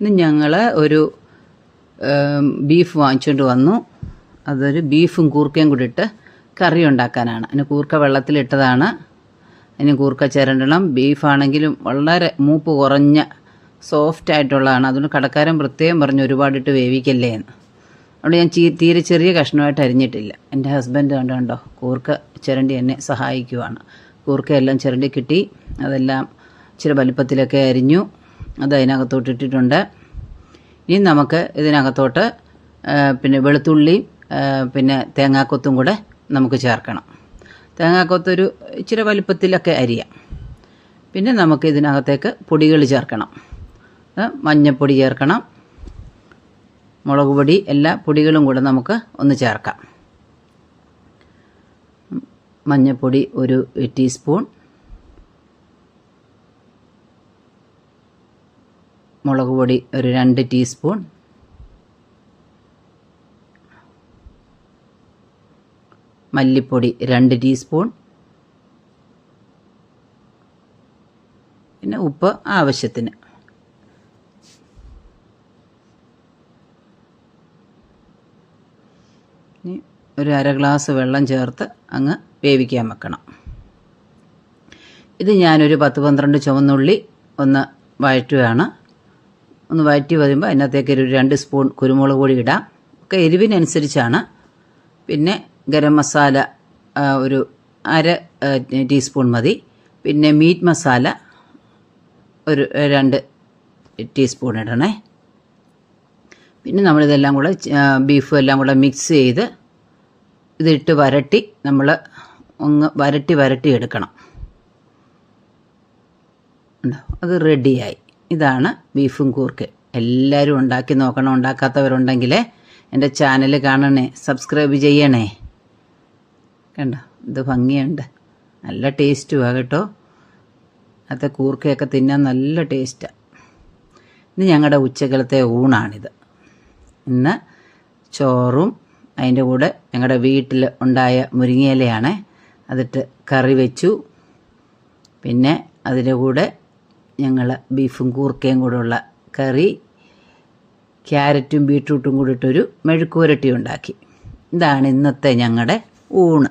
ഇന്ന് ഞങ്ങൾ ഒരു ബീഫ് വാങ്ങിച്ചുകൊണ്ട് വന്നു. അതൊരു ബീഫും കൂർക്കയും കൂടി ഇട്ട് കറി ഉണ്ടാക്കാനാണ്. അതിന് കൂർക്ക വെള്ളത്തിലിട്ടതാണ് അതിന് കൂർക്ക ചിരണ്ടണം. ബീഫാണെങ്കിലും വളരെ മൂപ്പ് കുറഞ്ഞ സോഫ്റ്റ് ആയിട്ടുള്ളതാണ്. അതുകൊണ്ട് കടക്കാരൻ പ്രത്യേകം പറഞ്ഞു ഒരുപാടിട്ട് വേവിക്കല്ലേ എന്ന്. അതുകൊണ്ട് ഞാൻ ചീ തീരെ ചെറിയ കഷ്ണമായിട്ട് അരിഞ്ഞിട്ടില്ല. എന്റെ ഹസ്ബൻഡ് കണ്ടോ കണ്ടോ കൂർക്ക ചിരണ്ടി എന്നെ സഹായിക്കുവാണ്. കൂർക്കയെല്ലാം ചിരണ്ടി കിട്ടി. അതെല്ലാം ഇച്ചിരി വലിപ്പത്തിലൊക്കെ അരിഞ്ഞു. അത് അതിനകത്തോട്ട് ഇട്ടിട്ടുണ്ട്. ഇനി നമുക്ക് ഇതിനകത്തോട്ട് പിന്നെ വെളുത്തുള്ളി പിന്നെ തേങ്ങാക്കൊത്തും കൂടെ നമുക്ക് ചേർക്കണം. തേങ്ങാക്കൊത്തൊരു ഇച്ചിരി വലിപ്പത്തിലൊക്കെ അരിയാം. പിന്നെ നമുക്ക് ഇതിനകത്തേക്ക് പൊടികൾ ചേർക്കണം. മഞ്ഞപ്പൊടി ചേർക്കണം. മുളക് പൊടി എല്ലാ പൊടികളും കൂടെ നമുക്ക് ഒന്ന് ചേർക്കാം. മഞ്ഞപ്പൊടി ഒരു ടീസ്പൂൺ. മുളക് പൊടി ഒരു രണ്ട് ടീസ്പൂൺ. മല്ലിപ്പൊടി രണ്ട് ടീസ്പൂൺ. പിന്നെ ഉപ്പ് ആവശ്യത്തിന്. ഇനി ഒരു അര ഗ്ലാസ് വെള്ളം ചേർത്ത് അങ്ങ് വേവിക്കാൻ വെക്കണം. ഇത് ഞാനൊരു പത്ത് പന്ത്രണ്ട് ചുവന്നുള്ളി ഒന്ന് വഴറ്റുകയാണ് ഒന്ന് വഴറ്റി വരുമ്പോൾ അതിനകത്തേക്ക് ഒരു രണ്ട് സ്പൂൺ കുരുമുളക് പൊടി ഇടാം. ഒക്കെ എരിവിനനുസരിച്ചാണ്. പിന്നെ ഗരം മസാല ഒരു അര ടീസ്പൂൺ മതി. പിന്നെ മീറ്റ് മസാല ഒരു രണ്ട് ടീസ്പൂൺ ഇടണേ. പിന്നെ നമ്മളിതെല്ലാം കൂടെ ബീഫും എല്ലാം കൂടെ മിക്സ് ചെയ്ത് ഇതിട്ട് വരട്ടി നമ്മൾ ഒന്ന് വരട്ടി വരട്ടി എടുക്കണം. അത് റെഡിയായി. ഇതാണ് ബീഫും കൂർക്ക്. എല്ലാവരും ഉണ്ടാക്കി നോക്കണം. ഉണ്ടാക്കാത്തവരുണ്ടെങ്കിൽ എന്റെ ചാനൽ കാണണേ. സബ്സ്ക്രൈബ് ചെയ്യണേ. കണ്ടോ? ഇത് ഭംഗിയുണ്ട്. നല്ല ടേസ്റ്റുമാണ് കേട്ടോ. അത് കൂർക്കയൊക്കെ തിന്നാൻ നല്ല ടേസ്റ്റാണ് ഇത് ഞങ്ങളുടെ ഉച്ചക്കലത്തെ ഊണാണിത്. ഇന്ന് ചോറും അതിന്റെ കൂടെ ഞങ്ങളുടെ വീട്ടിൽ ഉണ്ടായ മുരിങ്ങയിലയാണ്. അതിട്ട് കറി വെച്ചു. പിന്നെ അതിന്റെ കൂടെ ഞങ്ങൾ ബീഫും കൂർക്കയും കൂടെയുള്ള കറി ക്യാരറ്റും ബീട്രൂട്ടും കൂടിയിട്ടൊരു മെഴുക്കുവരട്ടി ഉണ്ടാക്കി. ഇതാണ് ഇന്നത്തെ ഞങ്ങളുടെ ഊണ്.